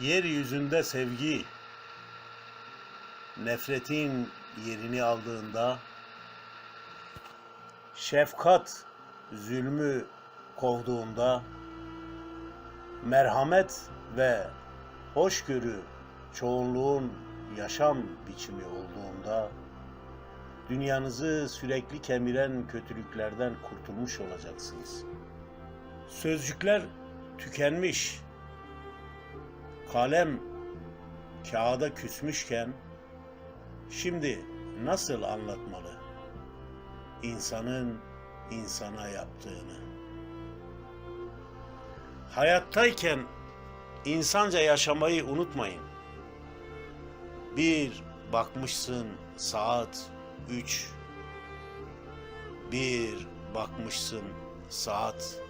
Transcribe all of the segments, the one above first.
Yeryüzünde sevgi nefretin yerini aldığında şefkat zulmü kovduğunda merhamet ve hoşgörü çoğunluğun yaşam biçimi olduğunda dünyanızı sürekli kemiren kötülüklerden kurtulmuş olacaksınız. Sözcükler tükenmiş. Kalem kağıda küsmüşken şimdi nasıl anlatmalı insanın insana yaptığını? Hayattayken insanca yaşamayı unutmayın. Bir bakmışsın saat üç. Bir bakmışsın saat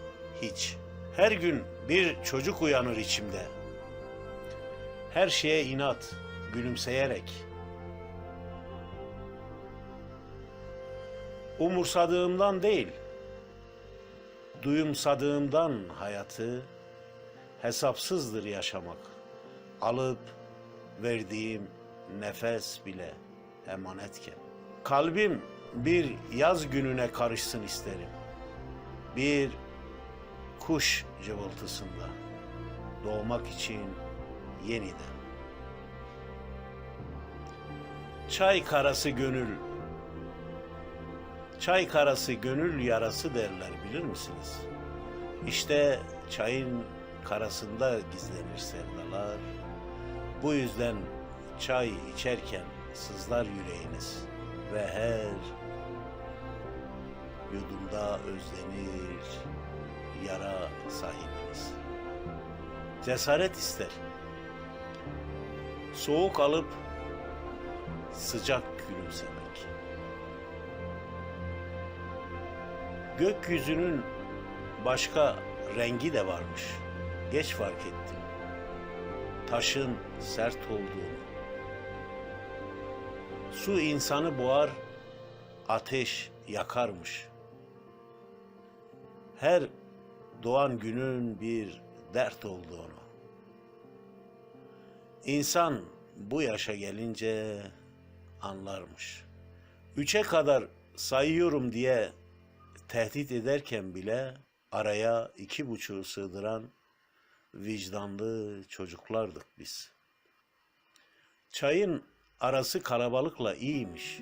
hiç. Her gün bir çocuk uyanır içimde. Her şeye inat, gülümseyerek. Umursadığımdan değil, duyumsadığımdan hayatı hesapsızdır yaşamak. Alıp verdiğim nefes bile emanetken. Kalbim bir yaz gününe karışsın isterim. Bir kuş cıvıltısında doğmak için yeniden. Çay karası gönül Çay karası gönül yarası derler bilir misiniz? İşte çayın karasında gizlenir sevdalar. Bu yüzden çay içerken sızlar yüreğiniz ve her yudumda özlenir yara sahibiniz. Cesaret ister. Soğuk alıp sıcak gülümsemek. Gökyüzünün başka rengi de varmış. Geç fark ettim. Taşın sert olduğunu. Su insanı boğar, ateş yakarmış. Her doğan günün bir dert olduğunu. İnsan bu yaşa gelince anlarmış. Üçe kadar sayıyorum diye tehdit ederken bile araya iki buçuğu sığdıran vicdanlı çocuklardık biz. Çayın arası kalabalıkla iyiymiş.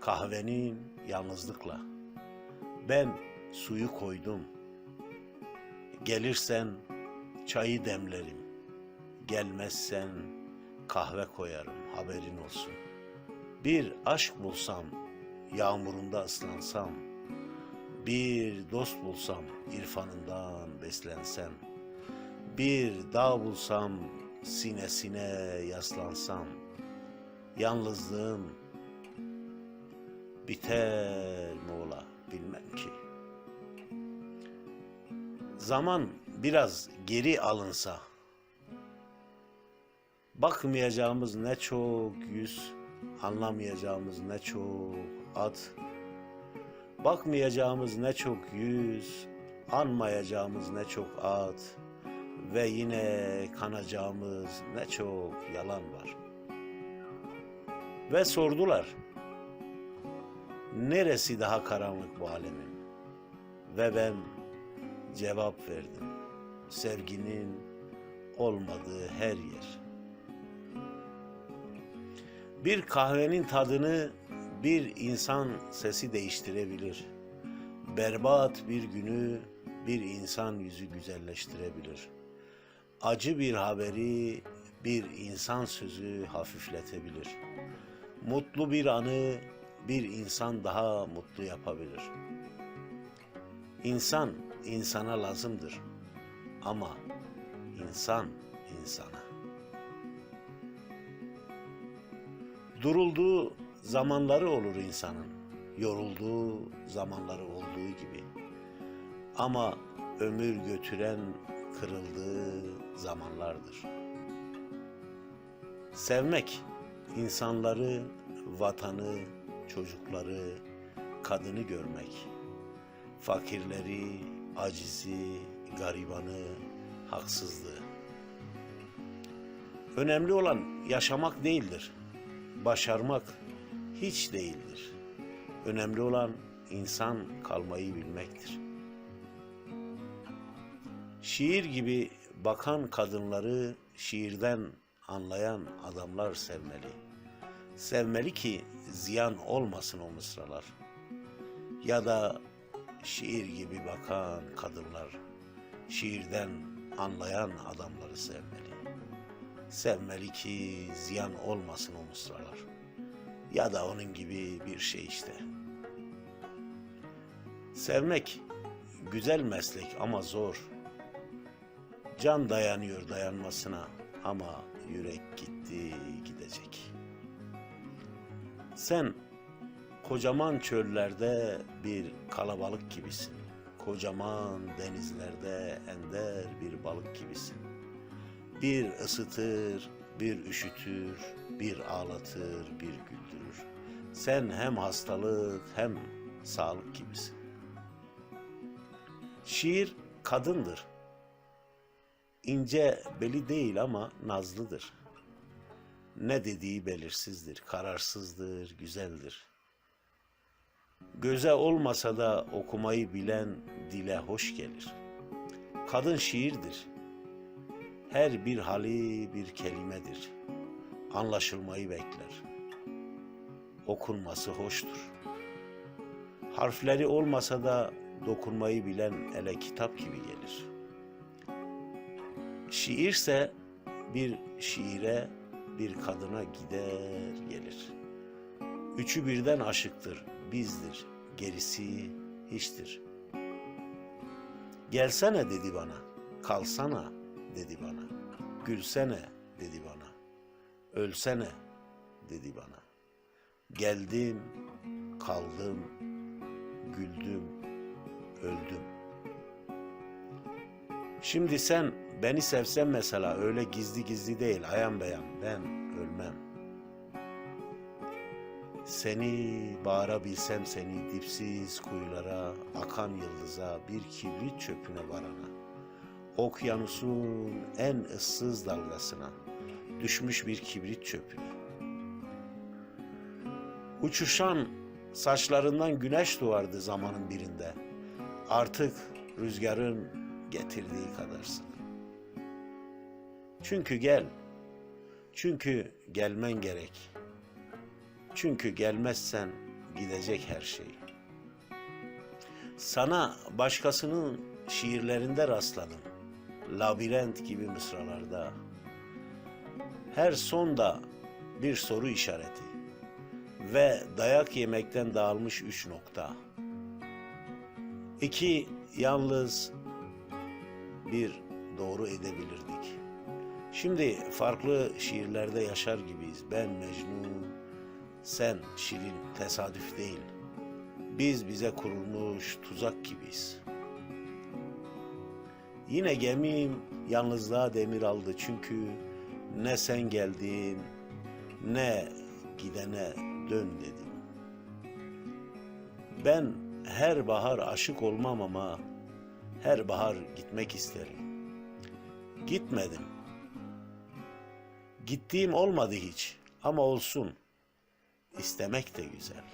Kahvenin yalnızlıkla. Ben suyu koydum. Gelirsen çayı demlerim. Gelmezsen kahve koyarım haberin olsun. Bir aşk bulsam, yağmurunda ıslansam, bir dost bulsam, irfanından beslensem, bir dağ bulsam, sinesine yaslansam, yalnızlığım biter mi ola bilmem ki. Zaman biraz geri alınsa, bakmayacağımız ne çok yüz, anlamayacağımız ne çok ad, bakmayacağımız ne çok yüz, anmayacağımız ne çok ad ve yine kanacağımız ne çok yalan var. Ve sordular, neresi daha karanlık bu alemin? Ve ben cevap verdim, sevginin olmadığı her yer. Bir kahvenin tadını bir insan sesi değiştirebilir. Berbat bir günü bir insan yüzü güzelleştirebilir. Acı bir haberi bir insan sözü hafifletebilir. Mutlu bir anı bir insan daha mutlu yapabilir. İnsan insana lazımdır ama insan insana. Durulduğu zamanları olur insanın. Yorulduğu zamanları olduğu gibi. Ama ömür götüren kırıldığı zamanlardır. Sevmek insanları, vatanı, çocukları, kadını görmek. Fakirleri, acizi, garibanı, haksızlığı. Önemli olan yaşamak değildir. Başarmak hiç değildir. Önemli olan insan kalmayı bilmektir. Şiir gibi bakan kadınları şiirden anlayan adamlar sevmeli. Sevmeli ki ziyan olmasın o mısralar. Ya da şiir gibi bakan kadınlar şiirden anlayan adamları sevmeli. Sevmeli ki ziyan olmasın o mısralar. Ya da onun gibi bir şey işte. Sevmek güzel meslek ama zor. Can dayanıyor dayanmasına ama yürek gitti gidecek. Sen kocaman çöllerde bir kalabalık gibisin. Kocaman denizlerde ender bir balık gibisin. Bir ısıtır, bir üşütür, bir ağlatır, bir güldürür. Sen hem hastalık hem sağlık gibisin. Şiir kadındır. İnce beli değil ama nazlıdır. Ne dediği belirsizdir, kararsızdır, güzeldir. Göze olmasa da okumayı bilen dile hoş gelir. Kadın şiirdir. Her bir hali bir kelimedir. Anlaşılmayı bekler. Okunması hoştur. Harfleri olmasa da dokunmayı bilen ele kitap gibi gelir. Şiirse bir şiire, bir kadına gider gelir. Üçü birden aşıktır, bizdir, gerisi hiçtir. Gelsene dedi bana, kalsana dedi bana, gülsene dedi bana, ölsene dedi bana. Geldim, kaldım, güldüm, öldüm. Şimdi sen beni sevsen mesela öyle gizli gizli değil ayan beyan ben ölmem. Seni bağırabilsem seni dipsiz kuyulara, akan yıldıza, bir kibrit çöpüne varana, okyanusun en ıssız dalgasına, düşmüş bir kibrit çöpüne. Uçuşan saçlarından güneş doğardı zamanın birinde. Artık rüzgarın getirdiği kadarsın. Çünkü gel. Çünkü gelmen gerek. Çünkü gelmezsen gidecek her şey. Sana başkasının şiirlerinde rastladım. Labirent gibi mısralarda. Her sonda bir soru işareti ve dayak yemekten dağılmış üç nokta. İki yalnız bir doğru edebilirdik. Şimdi farklı şiirlerde yaşar gibiyiz. Ben Mecnun, sen Şirin tesadüf değil. Biz bize kurulmuş tuzak gibiyiz. Yine gemim yalnızlığa demir aldı çünkü ne sen geldin ne gidene dön dedim. Ben her bahar aşık olmam ama her bahar gitmek isterim. Gitmedim. Gittiğim olmadı hiç ama olsun. İstemek de güzel.